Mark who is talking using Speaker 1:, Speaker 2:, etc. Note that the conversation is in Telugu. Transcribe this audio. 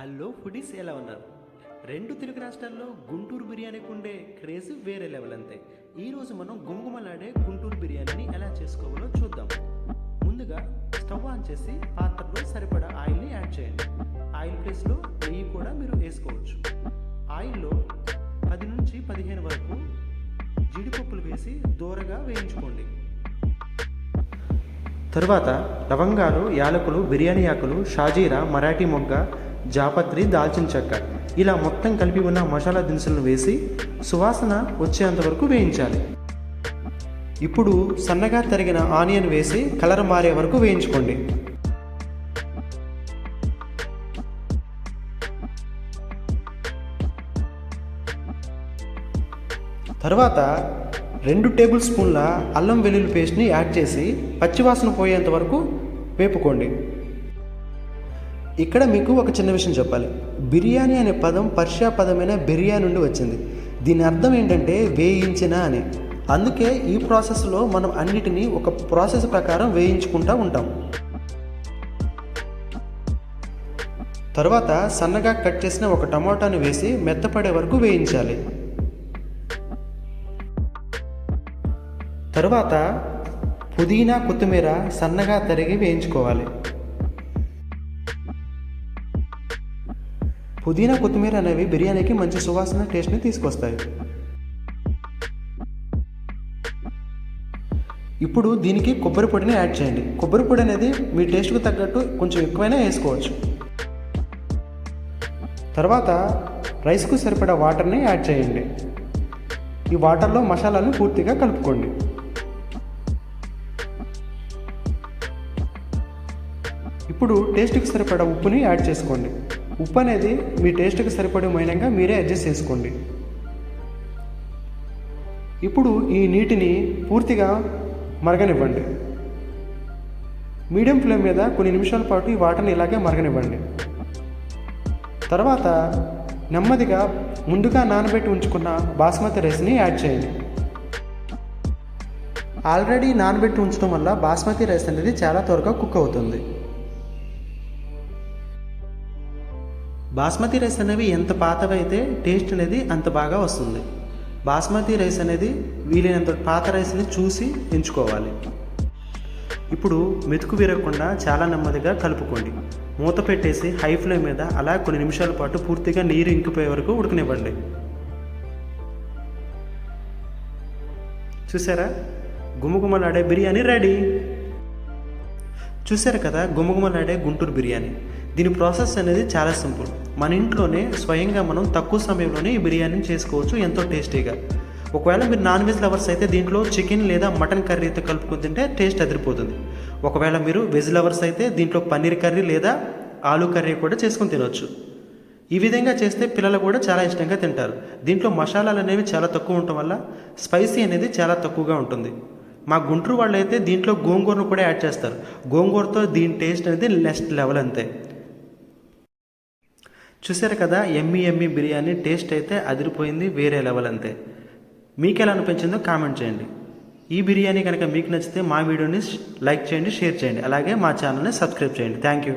Speaker 1: హలో ఫుడీస్ ఎలా ఉన్నారు? రెండు తెలుగు రాష్ట్రాల్లో గుంటూరు బిర్యానీకి ఉండే క్రేజ్ వేరే లెవెల్ అంతే. ఈరోజు మనం గుమగుమలాడే గుంటూరు బిర్యానీని ఎలా చేసుకోవాలో చూద్దాం. ముందుగా స్టవ్ ఆన్ చేసి పాత్రలో సరిపడా ఆయిల్ని యాడ్ చేయండి. ఆయిల్ ప్లేస్లో నెయ్యి కూడా మీరు వేసుకోవచ్చు. ఆయిల్లో పది నుంచి పదిహేను వరకు జీడిపప్పులు వేసి దూరగా వేయించుకోండి. తరువాత లవంగాలు యాలకులు బిర్యానీ ఆకులు షాజీరా మరాఠీ మొగ్గ జాపత్రి దాల్చిన చెక్క. ఇలా మొత్తం కలిపి ఉన్న మసాలా దినుసులను వేసి సువాసన వచ్చేంత వరకు వేయించాలి. ఇప్పుడు సన్నగా తరిగిన ఆనియన్ వేసి కలర్ మారే వరకు వేయించుకోండి. తర్వాత రెండు టేబుల్ స్పూన్ల అల్లం వెల్లుల్లి పేస్ట్ని యాడ్ చేసి పచ్చివాసన పోయేంత వరకు వేపుకోండి. ఇక్కడ మీకు ఒక చిన్న విషయం చెప్పాలి. బిర్యానీ అనే పదం పర్షియా పదమైన బిర్యానీ నుండి వచ్చింది. దీని అర్థం ఏంటంటే వేయించిన అని. అందుకే ఈ ప్రాసెస్లో మనం అన్నిటినీ ఒక ప్రాసెస్ ప్రకారం వేయించుకుంటూ ఉంటాం. తర్వాత సన్నగా కట్ చేసిన ఒక టమాటాను వేసి మెత్తపడే వరకు వేయించాలి. తర్వాత పుదీనా కొత్తిమీర సన్నగా తరిగి వేయించుకోవాలి. పుదీనా కొత్తిమీర అనేవి బిర్యానీకి మంచి సువాసన టేస్ట్ని తీసుకొస్తాయి. ఇప్పుడు దీనికి కొబ్బరి పొడిని యాడ్ చేయండి. కొబ్బరి పొడి అనేది మీ టేస్ట్కు తగ్గట్టు కొంచెం ఎక్కువైనా వేసుకోవచ్చు. తర్వాత రైస్కు సరిపడా వాటర్ని యాడ్ చేయండి. ఈ వాటర్లో మసాలాను పూర్తిగా కలుపుకోండి. ఇప్పుడు టేస్ట్కి సరిపడా ఉప్పుని యాడ్ చేసుకోండి. ఉప్పు అనేది మీ టేస్ట్కి సరిపడే మైనంగా మీరే అడ్జస్ట్ చేసుకోండి. ఇప్పుడు ఈ నీటిని పూర్తిగా మరగనివ్వండి. మీడియం ఫ్లేమ్ మీద కొన్ని నిమిషాల పాటు ఈ వాటర్ని ఇలాగే మరగనివ్వండి. తర్వాత నెమ్మదిగా ముందుగా నానబెట్టి ఉంచుకున్న బాస్మతి రైస్ని యాడ్ చేయండి. ఆల్రెడీ నానబెట్టి ఉంచడం వల్ల బాస్మతి రైస్ అనేది చాలా త్వరగా కుక్ అవుతుంది. బాస్మతి రైస్ అనేవి ఎంత పాతవైతే టేస్ట్ అనేది అంత బాగా వస్తుంది. బాస్మతి రైస్ అనేది వీలైనంత పాత రైస్ని చూసి ఎంచుకోవాలి. ఇప్పుడు మెతుకు విరగకుండా చాలా నెమ్మదిగా కలుపుకోండి. మూత పెట్టేసి హై ఫ్లేమ్ మీద అలా కొన్ని నిమిషాల పాటు పూర్తిగా నీరు ఇంకిపోయే వరకు ఉడకనివ్వండి. చూసారా? గుమగుమలాడే బిర్యానీ రెడీ. చూశారు కదా గుమగుమలాడే గుంటూరు బిర్యానీ. దీని ప్రాసెస్ అనేది చాలా సింపుల్. మన ఇంట్లోనే స్వయంగా మనం తక్కువ సమయంలోనే ఈ బిర్యానీని చేసుకోవచ్చు ఎంతో టేస్టీగా. ఒకవేళ మీరు నాన్ వెజ్ లవర్స్ అయితే దీంట్లో చికెన్ లేదా మటన్ కర్రీతో కలుపుకుని తింటే టేస్ట్ అదిరిపోతుంది. ఒకవేళ మీరు వెజ్ లవర్స్ అయితే దీంట్లో పన్నీర్ కర్రీ లేదా ఆలు కర్రీ కూడా చేసుకొని తినవచ్చు ఈ విధంగా చేస్తే పిల్లలు కూడా చాలా ఇష్టంగా తింటారు. దీంట్లో మసాలాలు అనేవి చాలా తక్కువ ఉండటం వల్ల స్పైసీ అనేది చాలా తక్కువగా ఉంటుంది. మా గుంటూరు వాళ్ళు అయితే దీంట్లో గోంగూరను కూడా యాడ్ చేస్తారు. గోంగూరతో దీని టేస్ట్ అనేది నెక్స్ట్ లెవెల్ అంతే. చూసారు కదా ఎమ్మి ఎమ్మి బిర్యానీ టేస్ట్ అయితే అదిరిపోయింది వేరే లెవెల్ అంతే. మీకు ఎలా అనిపించిందో కామెంట్ చేయండి. ఈ బిర్యానీ కనుక మీకు నచ్చితే మా వీడియోని లైక్ చేయండి షేర్ చేయండి. అలాగే మా ఛానల్ని సబ్స్క్రైబ్ చేయండి. Thank you.